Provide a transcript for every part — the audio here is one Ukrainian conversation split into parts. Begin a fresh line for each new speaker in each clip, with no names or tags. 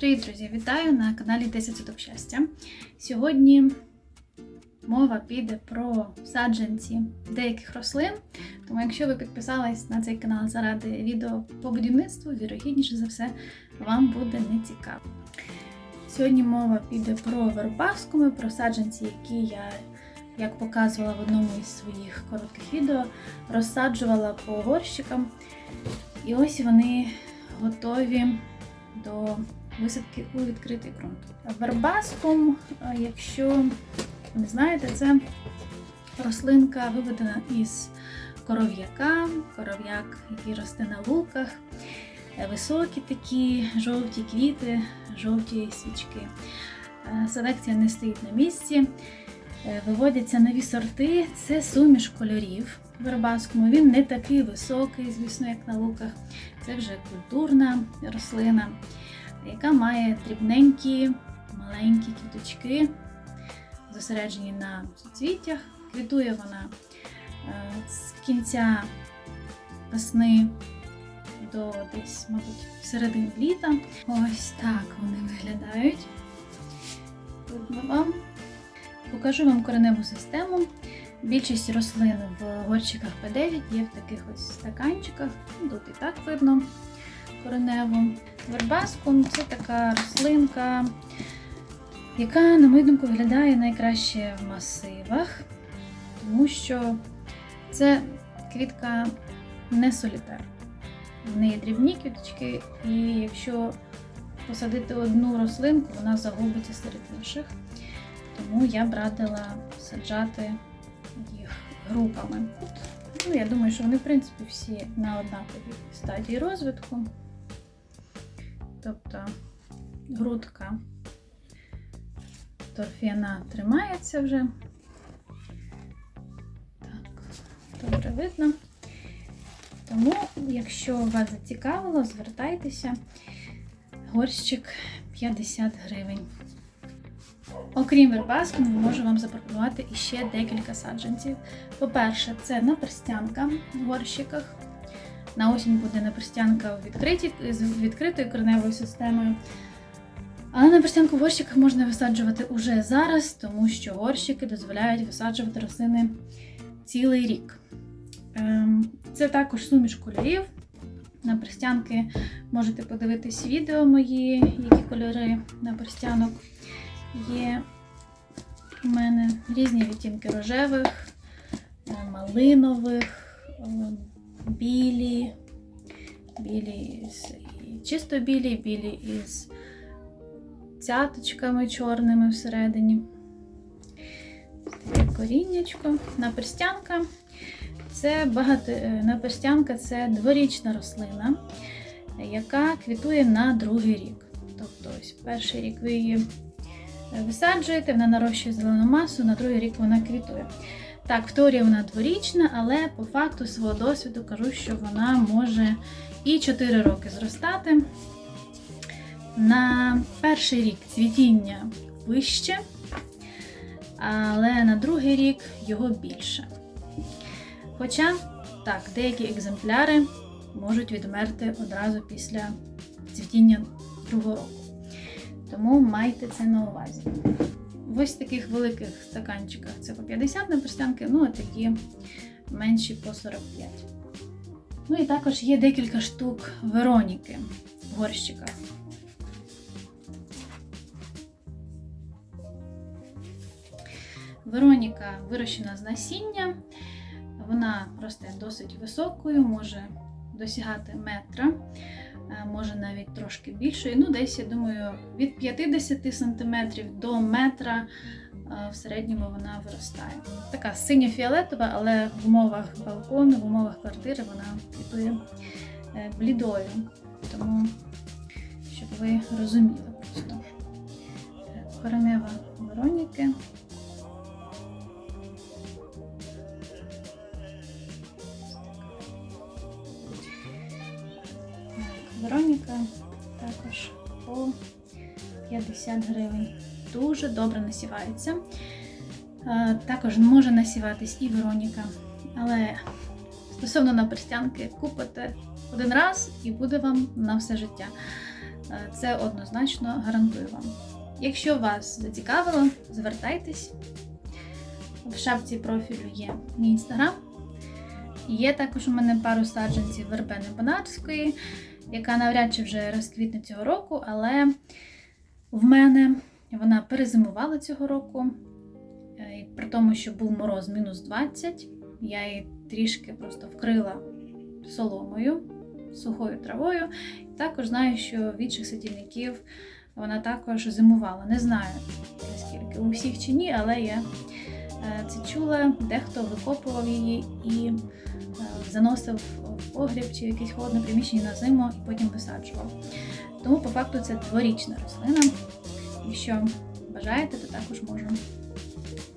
Привіт, друзі! Вітаю на каналі 10 Суток щастя. Сьогодні мова піде про саджанці деяких рослин. Тому, якщо ви підписались на цей канал заради відео по будівництву, вірогідніше за все, вам буде не цікаво. Сьогодні мова піде про вербаскуми, про саджанці, які я, як показувала в одному із своїх коротких відео, розсаджувала по горщикам. І ось вони готові до висадки у відкритий ґрунт. Вербаскум, е, якщо не знаєте, це рослинка виведена із коров'яка, коров'як, який росте на луках, Е, високі такі жовті квіти, жовті свічки. Е, Селекція не стоїть на місці. Виводяться нові сорти, це суміш кольорів вербаскуму. Він не такий високий, звісно, як на луках. Це вже культурна рослина, яка має дрібненькі, маленькі квіточки, зосереджені на суцвіттях. Квітує вона е, з кінця весни до десь, мабуть, середини літа. Ось так вони виглядають. Видно вам. Покажу вам кореневу систему. Більшість рослин в горщиках П9 є в таких ось стаканчиках. Тут і так видно кореневу. Вербаскум це така рослинка, яка, на мою думку, виглядає найкраще в масивах, тому що це квітка не солітар. В неї дрібні квіточки, і якщо посадити одну рослинку, вона загубиться серед інших. Тому я б радила саджати їх групами. Ну, я думаю, що вони, в принципі, всі на однаковій стадії розвитку. Тобто грудка торфяна тримається вже. Так, добре видно. Тому, якщо вас зацікавило, звертайтеся. Горщик 50 гривень. Окрім вербаску, можу вам запропонувати іще декілька саджанців. По-перше, це наперстянка в горщиках. На осінь буде наперстянка в відкритій, з відкритою кореневою системою. Але наперстянку в горщиках можна висаджувати уже зараз, тому що горщики дозволяють висаджувати рослини цілий рік. Ем, Це також суміш кольорів. На перстянки можете подивитись відео мої, які кольори на перстянок є у мене різні відтінки рожевих, е, малинових, е, білі, білі із чисто білі, білі із цяточками чорними всередині. Таке коріннячко. Наперстянка. Це багато е, наперстянка це дворічна рослина, яка квітує на другий рік. Тобто, ось перший рік ви її висаджуєте, вона нарощує зелену масу, на другий рік вона квітує. Так, в теорії вона дворічна, але по факту свого досвіду кажу, що вона може і 4 роки зростати. На перший рік цвітіння вище, але на другий рік його більше. Хоча, так, деякі екземпляри можуть відмерти одразу після цвітіння другого року. Тому майте це на увазі. В ось таких великих стаканчиках це по 50 на перстянки, ну а такі менші по 45. Ну і також є декілька штук Вероніки в горщиках. Вероніка вирощена з насіння. Вона росте досить високою, може досягати метра, може навіть трошки більшою. Ну, десь, я думаю, від 50 см до метра е, в середньому вона виростає. Така синьо-фіолетова, але в умовах балкону, в умовах квартири вона квітує е, блідою. Тому, щоб ви розуміли просто. Коренева Вероніки. Вероніка також по 50 гривень. Дуже добре насівається. Е, Також може насіватись і Вероніка. Але стосовно наперстянки, купите один раз і буде вам на все життя. Е, Це однозначно гарантую вам. Якщо вас зацікавило, звертайтесь. В шапці профілю є мій інстаграм. Є також у мене пару саджанців вербени Бонарської, яка навряд чи вже розквітне цього року, але в мене вона перезимувала цього року. Е, При тому, що був мороз мінус 20, я її трішки просто вкрила соломою, сухою травою. Також знаю, що в інших садівників вона також зимувала. Не знаю наскільки у всіх чи ні, але я е, це чула, дехто викопував її і заносив в погріб чи якесь холодне приміщення на зиму і потім висаджував. Тому по факту це дворічна рослина. Якщо бажаєте, то також можу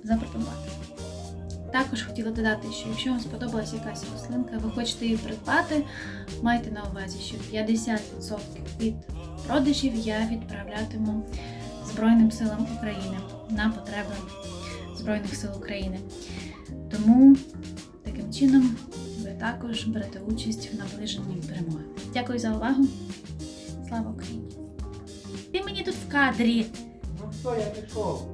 запропонувати. Також хотіла додати, що якщо вам сподобалася якась рослинка, ви хочете її придбати, майте на увазі, що 50% від продажів я відправлятиму Збройним силам України на потреби Збройних сил України. Тому таким чином також берете участь в наближенні перемоги. Дякую за увагу. Слава Україні! Ти мені тут в кадрі.
Ну хто я пішов?